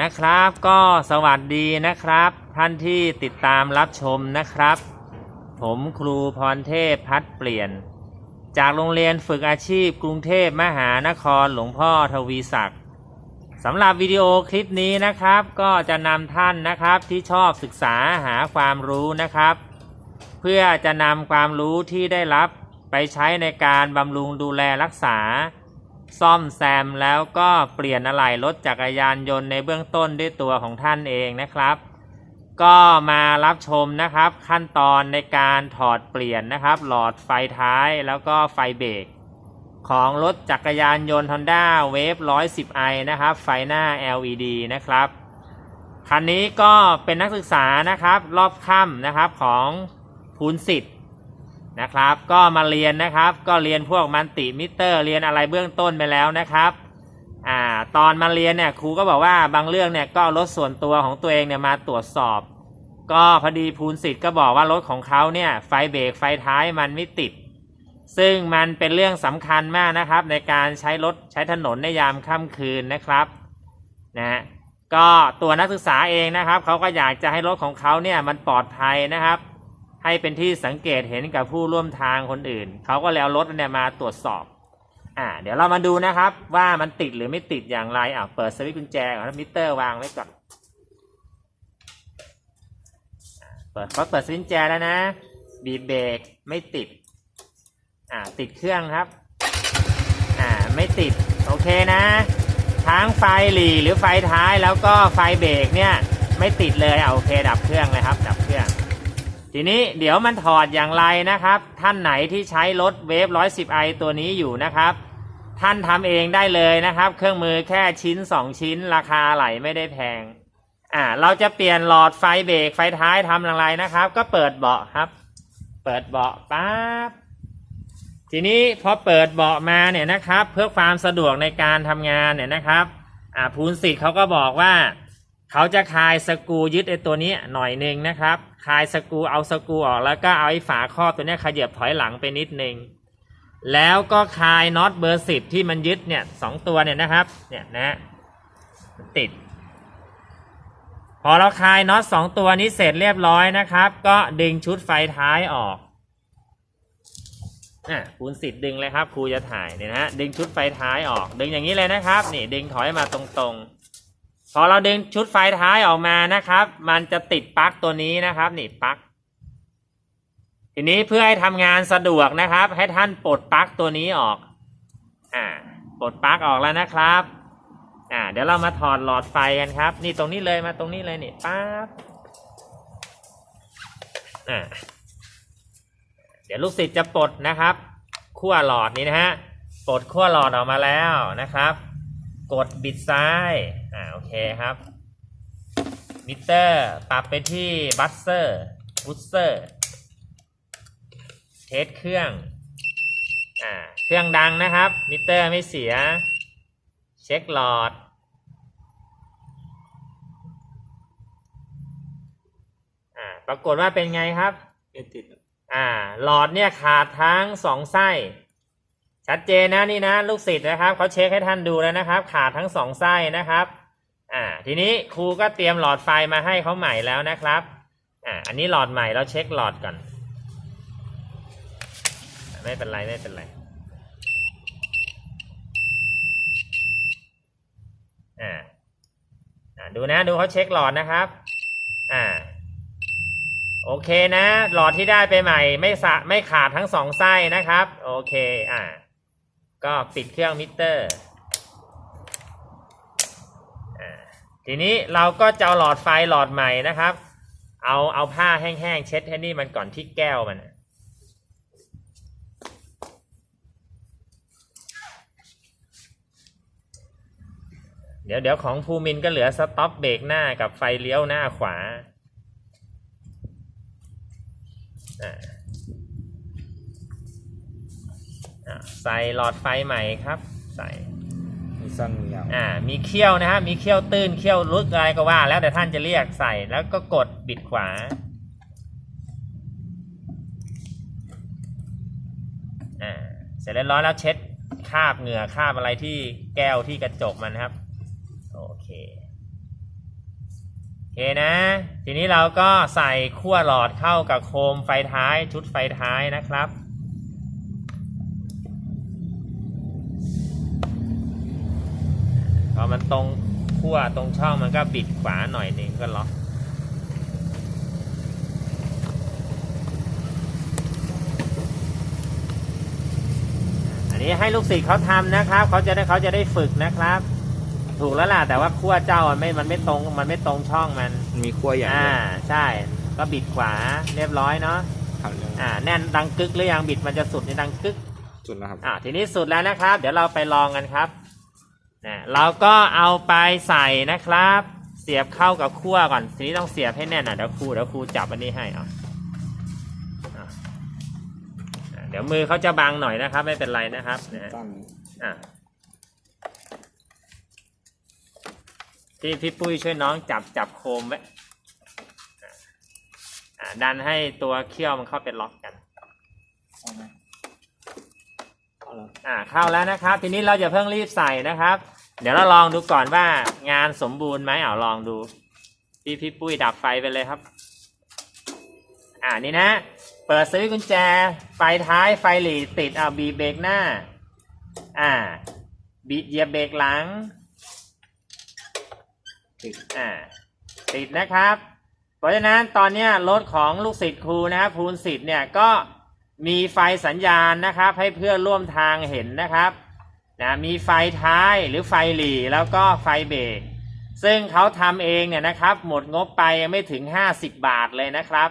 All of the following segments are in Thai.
นะครับก็สวัสดีนะครับ ท่านที่ติดตามรับชมนะครับ ผมครูพรเทพพัดเปลี่ยน จากโรงเรียนฝึกอาชีพกรุงเทพมหานครหลวงพ่อทวีศักดิ์สำหรับวิดีโอคลิปนี้นะครับ ก็จะนำท่านนะครับที่ชอบศึกษาหาความรู้นะครับ เพื่อจะนำความรู้ที่ได้รับไปใช้ในการบำรุงดูแลรักษา ซ่อมแซมแล้วก็เปลี่ยนอะไหล่รถจักรยานยนต์ในเบื้องต้นด้วยตัวของท่านเองนะครับ ก็มารับชมนะครับ ขั้นตอนในการถอดเปลี่ยนนะครับ หลอดไฟท้ายแล้วก็ไฟเบรกของรถจักรยานยนต์ Honda Wave 110i นะครับ ไฟหน้า LED นะครับ คันนี้ก็เป็นนักศึกษานะครับ รอบค่ำนะครับของภูนสิทธิ์ นะครับ ก็มาเรียนนะครับ ก็เรียนพวกมันติมิเตอร์ เรียนอะไรเบื้องต้นไปแล้วนะครับอ่าตอนมาเรียนเนี่ยครูก็บอกว่าบางเรื่องเนี่ยก็รถส่วนตัวของตัวเองเนี่ยมาตรวจสอบ ก็พอดีภูนสิทธิ์ก็บอกว่ารถของเขาเนี่ยไฟเบรกไฟท้ายมันไม่ติด ซึ่งมันเป็นเรื่องสำคัญมากนะครับ ในการใช้รถใช้ถนนในยามค่ำคืนนะครับนะก็ตัวนักศึกษาเองนะครับเขาก็อยากจะให้รถของเขาเนี่ยมันปลอดภัยนะครับ ให้เป็นที่สังเกตเห็นกับผู้ร่วมทางคนอื่น เขาก็เลยเอารถเนี่ยมาตรวจสอบ อ่า เดี๋ยวเรามาดูนะครับ ว่ามันติดหรือไม่ติดอย่างไรอะเปิดสวิตช์กุญแจก่อนมิเตอร์วางไว้ก่อนเปิดเขาเปิดสวิตช์กุญแจแล้วนะบีบเบรกไม่ติด อ่า ติดเครื่องครับ อ่า ไม่ติด โอเคนะ ทั้งไฟหลีหรือไฟท้ายแล้วก็ไฟเบรกเนี่ย ไม่ติดเลยอะโอเค ดับเครื่องเลยครับ ดับเครื่อง ทีนี้เดี๋ยวมันถอดอย่างไรนะครับ ท่านไหนที่ใช้รถเวฟ 110 i ตัวนี้อยู่นะครับ ท่านทำเองได้เลยนะครับ เครื่องมือแค่ชิ้น 2 ชิ้น ราคาไหลไม่ได้แพงอ่าเราจะเปลี่ยนหลอดไฟเบรกไฟท้ายทำอย่างไรนะครับ ก็เปิดเบาะครับ เปิดเบาะปั๊บทีนี้พอเปิดเบาะมาเนี่ยนะครับ เพื่อความสะดวกในการทำงานเนี่ยนะครับ อ่าภูนสิทธิ์เขาก็บอกว่า เขาจะคลายสกูยึดไอ้ตัวนี้หน่อยหนึ่งนะครับ คลายสกูเอาสกูออกแล้วก็เอาไอ้ฝาครอบตัวนี้ขยับถอยหลังไปนิดหนึ่งแล้วก็คลายน็อตเบอร์สิบที่มันยึดเนี่ยสองตัวเนี่ยนะครับ เนี่ยนะติด พอเราคลายน็อตสองตัวนี้เสร็จเรียบร้อยนะครับ ก็ดึงชุดไฟท้ายออกอะคูณสิบดึงเลยครับครูจะถ่ายเนี่ยนะฮะดึงชุดไฟท้ายออก ดึงอย่างนี้เลยนะครับ นี่ดึงถอยมาตรงๆ พอเราดึงชุดไฟท้ายออกมานะครับ มันจะติดปลั๊กตัวนี้นะครับ นี่ปลั๊กทีนี้เพื่อให้ทำงานสะดวกนะครับ ให้ท่านปลดปลั๊กตัวนี้ออก อ่าปลดปลั๊กออกแล้วนะครับ อ่า เดี๋ยวเรามาถอดหลอดไฟกันครับ นี่ตรงนี้เลยมาตรงนี้เลยนี่ปั๊บอ่าเดี๋ยวลูกศิษย์จะปลดนะครับขั้วหลอดนี้นะฮะปลดขั้วหลอดออกมาแล้วนะครับ กดบิดซ้าย อ่า โอเคครับ มิเตอร์ ปรับไปที่บัสเซอร์บูสเซอร์ เทสเครื่อง อ่า เครื่องดังนะครับ มิเตอร์ไม่เสีย เช็คหลอด อ่า ปรากฏว่าเป็นไงครับ ไม่ติดอ่า หลอดเนี่ยขาดทั้งสองไส้ ชัดเจนนะนี่นะลูกศิษย์นะครับเขาเช็คให้ท่านดูแล้วนะครับ ขาดทั้งสองไส้นะครับอ่าทีนี้ครูก็เตรียมหลอดไฟมาให้เขาใหม่แล้วนะครับอ่าอันนี้หลอดใหม่เราเช็คหลอดก่อน ไม่เป็นไรไม่เป็นไรอ่าอ่าดูนะดูเขาเช็คหลอดนะครับอ่าโอเคนะ หลอดที่ได้ไปใหม่ ไม่สะไม่ขาดทั้งสองไส้นะครับ โอเคอ่า ก็ปิดเครื่องมิเตอร์ ทีนี้เราก็จะเอาหลอดไฟหลอดใหม่นะครับ เอาเอาผ้าแห้งๆเช็ดให้นี่มันก่อนที่แก้วมันเดี๋ยวเดี๋ยวของภูมินก็เหลือสต็อปเบรกหน้ากับไฟเลี้ยวหน้าขวาอ่า อ่าใส่หลอดไฟใหม่ครับ ใส่มีสั้นมียาวอ่ามีเขี้ยวนะฮะมีเขี้ยวตื้นเขี้ยวลึกอะไรก็ว่า แล้วแต่ท่านจะเรียกใส่แล้วก็กดบิดขวาอ่าเสร็จเรียบร้อยแล้วเช็ดคราบเหงื่อคราบอะไรที่แก้วที่กระจกมันนะครับ โอเคเคนะ ทีนี้เราก็ใส่ขั้วหลอดเข้ากับโคมไฟท้ายชุดไฟท้ายนะครับ อมันตรงขั้วตรงช่องมันก็บิดขวาหน่อยหนึงก็ล็อกอันนี้ให้ลูกศิษย์เขาทำนะครับเขาจะได้เขาจะได้ฝึกนะครับ ถูกแล้วล่ะแต่ว่าขั้วเจ้ามันไม่มันไม่ตรงมันไม่ตรงช่องมัน มีขั้วใหญ่อ่าด้วยใช่ ก็บิดขวาเรียบร้อยเนาะครับเรื่องอ่าแน่นดังกึกหรือยังบิดมันจะสุดในดังกึกจุดแล้วครับอ่าทีนี้สุดแล้วนะครับ เดี๋ยวเราไปลองกันครับ นะเราก็เอาไปใส่นะครับ เสียบเข้ากับขั้วก่อนทีนี้ต้องเสียบให้แน่นอะเดี๋ยวครูเดี๋ยวครูจับอันนี้ให้เอาอะอะเดี๋ยวมือเขาจะบังหน่อยนะครับ ไม่เป็นไรนะครับนะตั้งอะพี่พี่ปุ้ยช่วยน้องจับจับโคมไว้อะอะดันให้ตัวเขี้ยวมันเข้าไปล็อกกันเอาไหมเอาแล้วอ่าเข้าแล้วนะครับ ทีนี้เราจะเพิ่งรีบใส่นะครับ เดี๋ยวเราลองดูก่อนว่างานสมบูรณ์ไหมเอาลองดู พี่พี่ปุ้ยดับไฟไปเลยครับ อ่านี่นะ เปิดสวิตช์กุญแจ ไฟท้ายไฟหลีติดเอาบีเบรกหน้า อ่า บีเหยียบเบรกหลังติดอ่า ติดนะครับ เพราะฉะนั้นตอนนี้รถของลูกศิษย์ครูนะครับภูนศิษย์เนี่ยก็มีไฟสัญญาณนะครับ ให้เพื่อนร่วมทางเห็นนะครับ นะมีไฟท้ายหรือไฟหลีแล้วก็ไฟเบรกซึ่งเขาทำเองเนี่ยนะครับ หมดงบไปยังไม่ถึง 50 บาทเลยนะครับ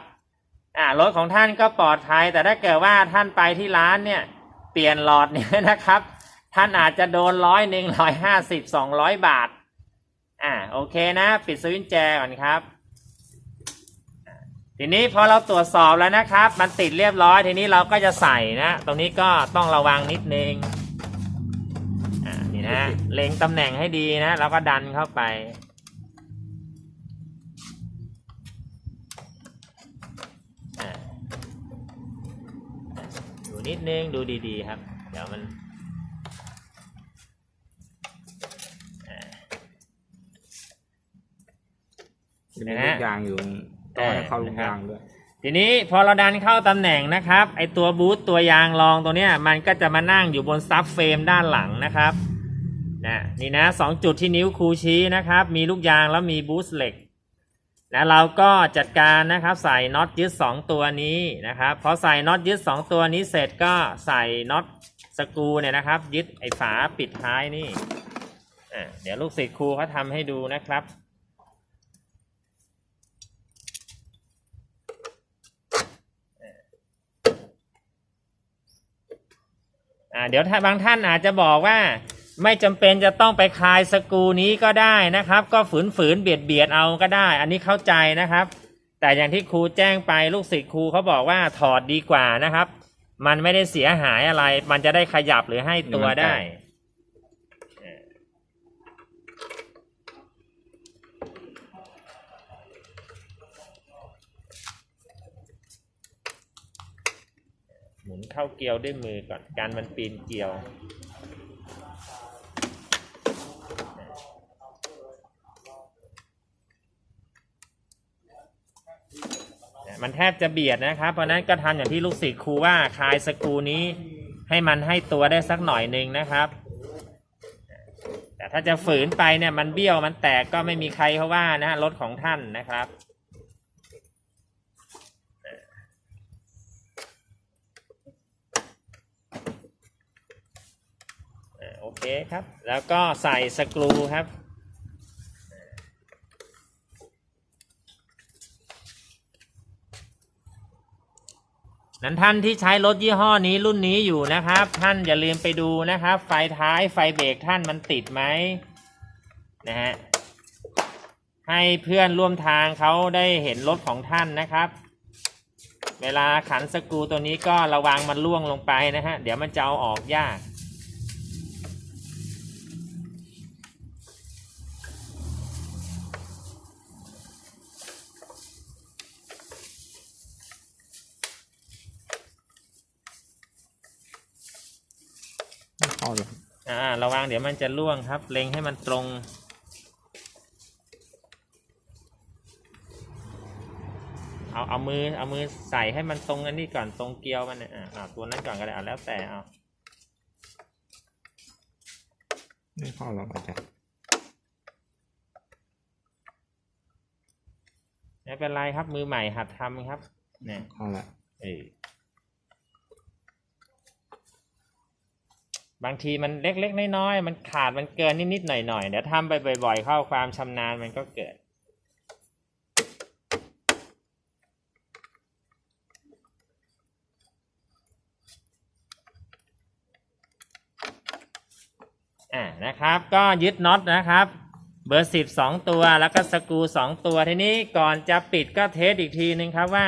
อ่ารถของท่านก็ปลอดภัย แต่ถ้าเกิดว่าท่านไปที่ร้านเนี่ย เปลี่ยนหลอดเนี่ยนะครับ ท่านอาจจะโดนร้อยหนึ่งร้อยห้าสิบสองร้อยบาท อ่าโอเคนะ ปิดสวิตช์แจก่อนครับ ทีนี้พอเราตรวจสอบแล้วนะครับ มันติดเรียบร้อย ทีนี้เราก็จะใส่นะ ตรงนี้ก็ต้องระวังนิดนึง นี่นะ เล็งตำแหน่งให้ดีนะ แล้วก็ดันเข้าไปอ่าดูนิดนึง ดูดีๆครับ เดี๋ยวมันจะมีลูกยางอยู่ต้องให้เข้าลูกยางด้วยทีนี้พอเราดันเข้าตำแหน่งนะครับ ไอตัวบูทตัวยางรองตัวเนี้ยมันก็จะมานั่งอยู่บนซับเฟรมด้านหลังนะครับ นะนี่นะสองจุดที่นิ้วครูชี้นะครับ มีลูกยางแล้วมีบูสเหล็กนะเราก็จัดการนะครับใส่น็อตยึดสองตัวนี้นะครับพอใส่น็อตยึดสองตัวนี้เสร็จก็ใส่น็อตสกูเนี่ยนะครับ ยึดไอ้ฝาปิดท้ายนี่เดี๋ยวลูกศิษย์ครูเขาทำให้ดูนะครับเดี๋ยวถ้าบางท่านอาจจะบอกว่า ไม่จำเป็นจะต้องไปคลายสกูนี้ก็ได้นะครับ ก็ฝืนฝืนเบียดเบียดเอาก็ได้ อันนี้เข้าใจนะครับ แต่อย่างที่ครูแจ้งไปลูกศิษย์ครูเขาบอกว่าถอดดีกว่านะครับ มันไม่ได้เสียหายอะไร มันจะได้ขยับหรือให้ตัวได้ หมุนเข้าเกลียวด้วยมือก่อนการมันปีนเกลียว มันแทบจะเบียดนะครับ เพราะนั้นก็ทำอย่างที่ลูกศิษย์ครูว่าคลายสกรูนี้ ให้มันให้ตัวได้สักหน่อยหนึ่งนะครับ แต่ถ้าจะฝืนไปเนี่ยมันเบี้ยวมันแตกก็ไม่มีใครเขาว่านะรถของท่านนะครับโอเคครับ แล้วก็ใส่สกรูครับ นั้นท่านที่ใช้รถยี่ห้อนี้รุ่นนี้อยู่นะครับ ท่านอย่าลืมไปดูนะครับ ไฟท้ายไฟเบรกท่านมันติดไหมนะฮะให้เพื่อนร่วมทางเขาได้เห็นรถของท่านนะครับ เวลาขันสกรูตัวนี้ก็ระวังมันล่วงลงไปนะฮะ เดี๋ยวมันจะเอาออกยาก ไม่เข้าเลย อ่าระวังเดี๋ยวมันจะล่วงครับ เล็งให้มันตรง เอาเอามือเอามือใส่ให้มันตรงอันนี้ก่อนตรงเกลียวมันเนี่ยอะเอาตัวนั้นก่อนก็ได้เอาแล้วแต่เอาไม่เข้าหรอกอาจารย์ไม่เป็นไรครับมือใหม่หัดทำครับ เนี่ยเข้าละเออ บางทีมันเล็กๆน้อยๆมันขาดมันเกินนิดๆหน่อยๆเดี๋ยวทำไปบ่อย ๆ เข้าความชำนาญมันก็เกิด อ่านะครับ ก็ยึดน็อตนะครับ เบอร์สิบสองตัวแล้วก็สกูสองตัวทีนี้ก่อนจะปิดก็เทสอีกทีนึงครับว่า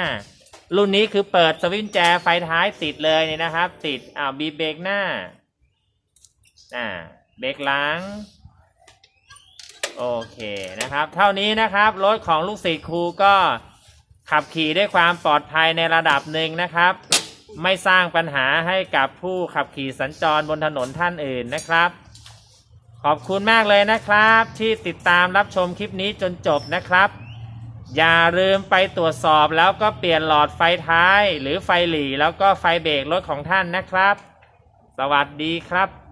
รุ่นนี้คือเปิดสวิตช์แจไฟท้ายติดเลยนี่นะครับ ติดอ่าบีเบรกหน้า อ่าเบรกหลัง โอเคนะครับ เท่านี้นะครับ รถของลูกศิษย์ครูก็ขับขี่ด้วยความปลอดภัยในระดับหนึ่งนะครับ ไม่สร้างปัญหาให้กับผู้ขับขี่สัญจรบนถนนท่านอื่นนะครับ ขอบคุณมากเลยนะครับ ที่ติดตามรับชมคลิปนี้จนจบนะครับ อย่าลืมไปตรวจสอบแล้วก็เปลี่ยนหลอดไฟท้าย หรือไฟหลีแล้วก็ไฟเบรกรถของท่านนะครับ สวัสดีครับ